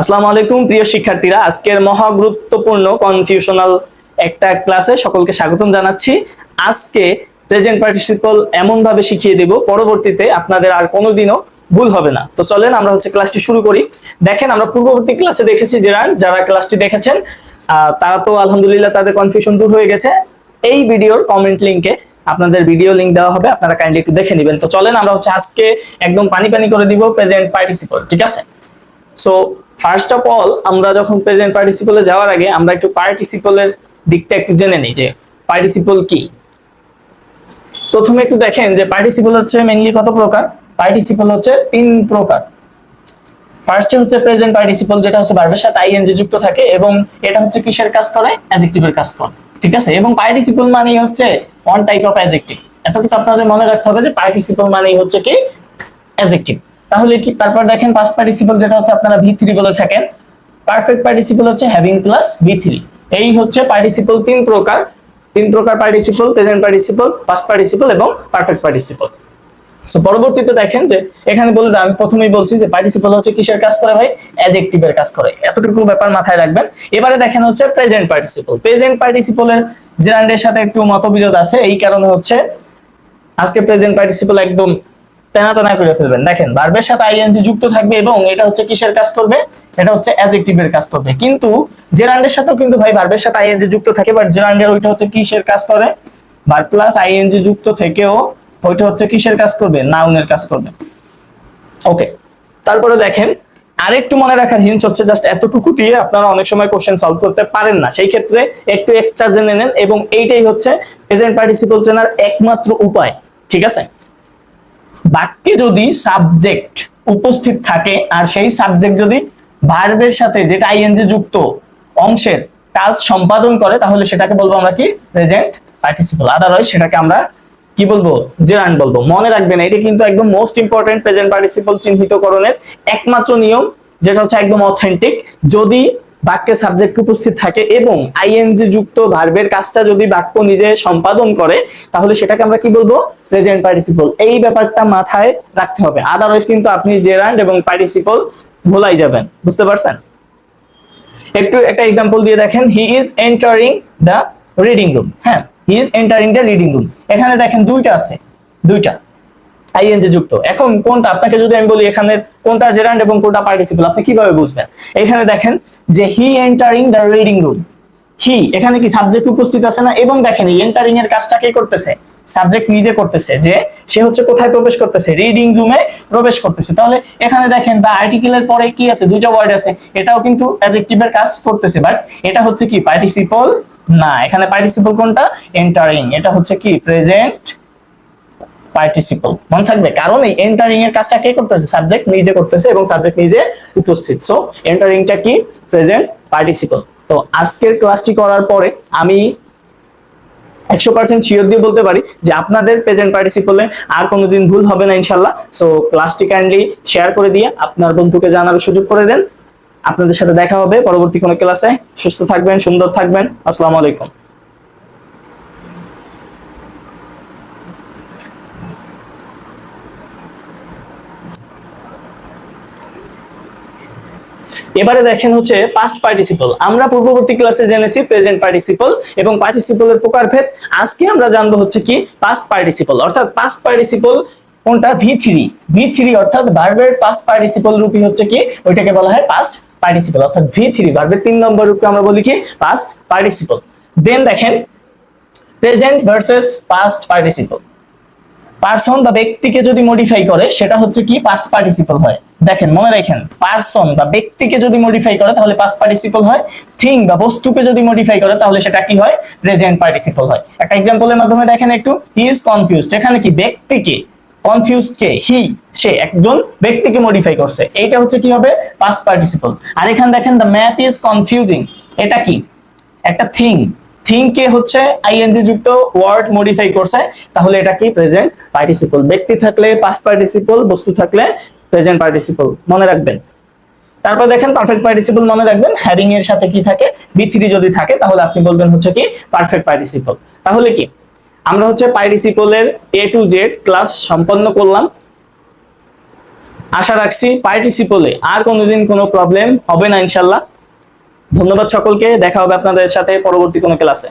আসসালামু আলাইকুম, প্রিয় শিক্ষার্থীরা। আজকের মহা গুরুত্বপূর্ণ কনফিউশনাল একটা ক্লাসে সকলকে স্বাগতম জানাচ্ছি। আজকে প্রেজেন্ট পার্টিসিপল এমন ভাবে শিখিয়ে দেব, পরবর্তীতে আপনাদের আর কোনোদিনও ভুল হবে না। তো চলেন আমরা হচ্ছে ক্লাসটি শুরু করি। দেখেন, আমরা পূর্ববর্তী ক্লাসে দেখেছি যারা যারা ক্লাসটি দেখেছেন তারা তো আলহামদুলিল্লাহ তাদের কনফিউশন দূর হয়ে গেছে। এই ভিডিওর কমেন্ট লিংকে আপনাদের ভিডিও লিংক দেওয়া হবে, আপনারা কাইন্ডলি একটু দেখে নেবেন। তো চলেন আমরা হচ্ছে আজকে একদম পানি পানি করে দিব প্রেজেন্ট পার্টিসিপল ঠিক আছে? সো ফার্স্ট অফ অল আমরা যখন প্রেজেন্ট পার্টিসিপলে যাওয়ার আগে আমরা একটু পার্টিসিপলের দিকটা একটু জেনে নিই যে পার্টিসিপল কি। প্রথমে একটু দেখেন যে পার্টিসিপল হচ্ছে মেইনলি কত প্রকার? পার্টিসিপল হচ্ছে তিন প্রকার। ফার্স্টে হচ্ছে প্রেজেন্ট পার্টিসিপল যেটা হচ্ছে ভার্বের সাথে আইএনজি যুক্ত থাকে এবং এটা হচ্ছে কিসের কাজ করে? অ্যাডজেক্টিভের কাজ করে। ঠিক আছে? এবং পার্টিসিপল মানেই হচ্ছে ওয়ান টাইপ অফ অ্যাডজেক্টিভ এতটুকু আপনাদের মনে রাখতে হবে যে পার্টিসিপল মানেই হচ্ছে কি? অ্যাডজেক্টিভ তাহলে কি, তারপর দেখেন পাস্ট পার্টিসিপল যেটা হচ্ছে আপনারা ভি থ্রি বলে থাকেন। পারফেক্ট পার্টিসিপল হচ্ছে হ্যাভিং প্লাস ভি থ্রি এই হচ্ছে পার্টিসিপল তিন প্রকার। তিন প্রকার participle present participle past participle এবং পারফেক্ট পার্টিসিপল সো পরবর্তীতে দেখেন যে, এখানে বলে আমি প্রথমেই বলছি যে পার্টিসিপল হচ্ছে কিসের কাজ করে ভাই? অ্যাডজেক্টিভের কাজ করে। এতটুকু ব্যাপার মাথায় রাখবেন। এবারে দেখেন হচ্ছে প্রেজেন্ট পার্টিসিপল প্রেজেন্ট পার্টিসিপলের জেরান্ডের সাথে একটু মতবিরোধ আছে। এই কারণে হচ্ছে আজকে প্রেজেন্ট পার্টিসিপল একদম তেনা তেনা করে ফেলবেন। দেখেন ভার্বের সাথে আইএনজি যুক্ত থাকবে এবং এটা হচ্ছে কিসের কাজ করবে? এটা হচ্ছে অ্যাডজেক্টিভের কাজ করবে। কিন্তু জেরান্ডের সাথেও কিন্তু ভাই ভার্বের সাথে আইএনজি যুক্ত থাকে বাট জেরান্ডের ওইটা হচ্ছে কিসের কাজ করে ভার্ব প্লাস আইএনজি যুক্ত থেকেও ওইটা হচ্ছে কিসের কাজ করবে? নাউনের কাজ করবে। ওকে তারপরে দেখেন, আরেকটু মনে রাখার হিন্স হচ্ছে জাস্ট এতটুকু দিয়ে আপনারা অনেক সময় কোশ্চেন সলভ করতে পারেন না। সেই ক্ষেত্রে একটু এক্সট্রা জেনে নেন, এবং এইটাই হচ্ছে প্রেজেন্ট পার্টিসিপল চেনার একমাত্র উপায়। ঠিক আছে? বাক্যে যদি সাবজেক্ট উপস্থিত থাকে, আর সেই সাবজেক্ট যদি ভার্বের সাথে যেটা আইএনজি যুক্ত অংশের কাজ সম্পাদন করে, তাহলে সেটাকে বলব আমরা কি? প্রেজেন্ট পার্টিসিপল আদারওয়াইজ সেটাকে আমরা কি বলব? জেরান বলব। মনে রাখবেন, এটা কিন্তু একদম মোস্ট ইম্পর্টেন্ট প্রেজেন্ট পার্টিসিপল চিহ্নিতকরণের একমাত্র নিয়ম, যেটা হচ্ছে একদম অথেন্টিক যদি বাক্যে সাবজেক্ট উপস্থিত থাকে এবং আইএনজি যুক্ত ভার্বের কাজটা যদি বাক্য নিজে সম্পাদন করে, তাহলে সেটাকে আমরা কি বলব? প্রেজেন্ট পার্টিসিপল এই ব্যাপারটা মাথায় রাখতে হবে। আদারওয়াইজ কিন্তু আপনি জেরান্ড এবং পার্টিসিপল ভোলাই যাবেন। বুঝতে পারছেন? একটু একটা এক্সাম্পল দিয়ে দেখেন। He is entering the reading room হ্যাঁ he is entering the reading room এখানে দেখেন দুইটা আছে। দুইটা। আইএনজি যুক্ত। এখন কোনটা? আপনাকে যদি আমি বলি এখানে কোনটা জেরান্ড এবং কোনটা পার্টিসিপল, আপনি কীভাবে বুঝবেন? এখানে দেখেন যে he entering the reading room. He, এখানে কি সাবজেক্ট উপস্থিত আছে না? এবং দেখেন এন্টারিং এর কাজটা কে করতেছে? সাবজেক্ট নিজে করতেছে যে সে হচ্ছে কোথায় প্রবেশ করতেছে? রিডিং রুমে প্রবেশ করতেছে। তাহলে এখানে দেখেন দা আর্টিকেলের পরে কি আছে? দুইটা ওয়ার্ড আছে। এটাও কিন্তু অ্যাডজেক্টিভের কাজ করতেছে। বাট এটা হচ্ছে কি? পার্টিসিপল না। এখানে পার্টিসিপল কোনটা? এন্টারিং এটা হচ্ছে কি? প্রেজেন্ট পার্টিসিপল মনে থাকবে, কারণ এই এন্টারিং এর কাজটা কে করতেছে? সাবজেক্ট নিজে করতেছে এবং সাবজেক্ট নিজে উপস্থিত। সো এন্টারিংটা কি? প্রেজেন্ট পার্টিসিপল তো আজকের ক্লাসটি করার পরে আমি একশো পার্সেন্ট শিওর দিয়ে বলতে পারি যে আপনাদের প্রেজেন্ট পার্টিসিপলে আর কোনোদিন ভুল হবে না ইনশাল্লাহ সো ক্লাসটি কাইন্ডলি শেয়ার করে দিয়ে আপনার বন্ধুকে জানার সুযোগ করে দেন। আপনাদের সাথে দেখা হবে পরবর্তী কোনো ক্লাসে সুস্থ থাকবেন, সুন্দর থাকবেন। আসসালামু আলাইকুম। এবারে দেখেন হচ্ছে পাস্ট পার্টিসিপল আমরা পূর্ববর্তী ক্লাসে জেনেছি প্রেজেন্ট পার্টিসিপল এবং পার্টিসিপলের প্রকারভেদ। আজকে আমরা জানব হচ্ছে কি পাস্ট পার্টিসিপল অর্থাৎ পাস্ট পার্টিসিপল কোনটা? ভি থ্রি ভি থ্রি অর্থাৎ ভার্বের পাস্ট পার্টিসিপল হচ্ছে কি? ওইটাকে বলা হয় পাস্ট পার্টিসিপল অর্থাৎ ভি থ্রি ভার্বের তিন নম্বর রূপকে আমরা বলি কি? পাস্ট পার্টিসিপল দেন দেখেন present versus past participle person বা ব্যক্তিকে যদি মডিফাই করে, সেটা হচ্ছে কি? পাস্ট পার্টিসিপল হয়। দেখেন, মনে রাখেন পার্সন বা ব্যক্তিকে যদি মডিফাই করে, তাহলে পাস্ট পার্টিসিপল হয়। থিং বা বস্তুকে যদি মডিফাই করে, তাহলে সেটা কি হয়? প্রেজেন্ট পার্টিসিপল হয়। একটা এক্সাম্পলের মাধ্যমে দেখেন একটু। হি ইজ কনফিউজড এখানে কি? ব্যক্তিকে। কনফিউজড কে? হি সে একজন ব্যক্তিকে মডিফাই করছে। এইটা হচ্ছে কি হবে? পাস্ট পার্টিসিপল আর এখানে দেখেন দ্য ম্যাথ ইজ কনফিউজিং এটা কি? একটা থিং থিং কে হচ্ছে আইএনজি যুক্ত ওয়ার্ড মডিফাই করছে। তাহলে এটা কি? প্রেজেন্ট পার্টিসিপল ব্যক্তি থাকলে পাস্ট পার্টিসিপল বস্তু থাকলে প্রেজেন্ট পার্টিসিপল মনে রাখবেন। তারপর দেখেন পারফেক্ট পার্টিসিপল মনে রাখবেন হ্যাডিং এর সাথে কি থাকে? বি থ্রি যদি থাকে, তাহলে আপনি বলবেন হচ্ছে কি পারফেক্ট পার্টিসিপল তাহলে কি? আমরা হচ্ছে পার্টিসিপলের এ টু জেড ক্লাস সম্পন্ন করলাম। আশা রাখছি পার্টিসিপলে আর কোনোদিন কোনো প্রবলেম হবে না ইনশাল্লাহ। ধন্যবাদ সকলকে, দেখা হবে আপনাদের সাথে পরবর্তী কোনো ক্লাসে